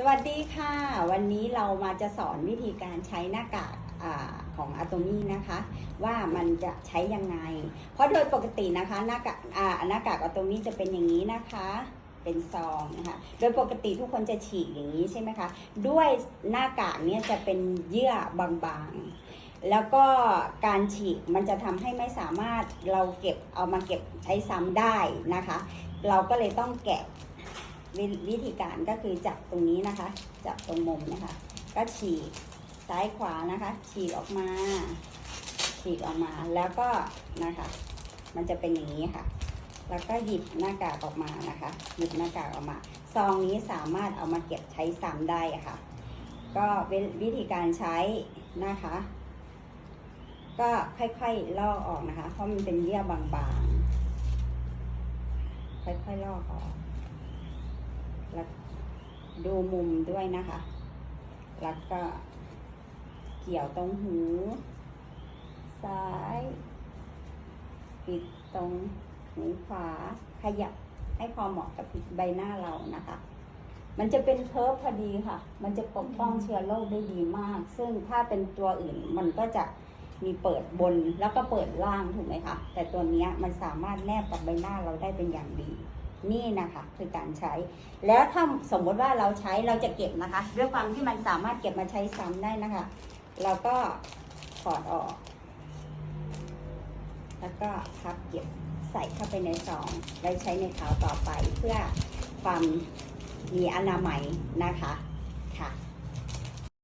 สวัสดีค่ะ วันนี้เรามาจะสอนวิธีการใช้หน้ากากอของอะโตมี่นะคะ ว่ามันจะใช้ยังไง เพราะโดยปกตินะคะหน้ากากอ่าหน้ากากอะโตมี่จะเป็นอย่างนี้นะคะ เป็นซองนะคะโดยปกติทุกคนจะฉีกอย่างนี้ใช่ไหมคะด้วยหน้ากากเนี้ยจะเป็นเยื่อบางๆ แล้วก็การฉีกมันจะทำให้ไม่สามารถเราเก็บเอามาเก็บใช้ซ้ำได้นะคะ เราก็เลยต้องแกะ วิวิธีการก็คือจับตรงนี้นะคะ จับตรงมุมนะคะ ก็ฉีกซ้ายขวานะคะ ฉีกออกมา ฉีกออกมาแล้วก็นะคะ มันจะเป็นอย่างนี้ค่ะ แล้วก็หยิบหน้ากากออกมานะคะ หยิบหน้ากากออกมา ซองนี้สามารถเอามาเก็บใช้ซ้ำได้ค่ะ ก็วิธีการใช้นะคะ ก็ค่อยๆลอกออกนะคะ เพราะมันเป็นเยื่อบางๆ ค่อยๆลอกออก แล้วดูมุมด้วยนะคะ แล้วก็เกี่ยวตรงหู ซ้าย ปิดตรงหูขวา ขยับให้พอเหมาะกับใบหน้าเรานะคะ มันจะเป็นเคิร์ฟพอดีค่ะ มันจะปกป้องเชื้อโรคได้ดีมาก ซึ่งถ้าเป็นตัวอื่นมันก็จะมีเปิดบนแล้วก็เปิดล่างถูกไหมคะ แต่ตัวนี้มันสามารถแนบกับใบหน้าเราได้เป็นอย่างดี นี่นะคะคือการใช้ แล้วถ้าสมมติว่าเราใช้เราจะเก็บนะคะด้วยความที่มันสามารถเก็บมาใช้ซ้ำได้นะคะ เราก็ถอดออก แล้วก็พับเก็บใส่เข้าไปในซองไว้ใช้ในคราวต่อไปเพื่อความมีอนามัยนะคะค่ะ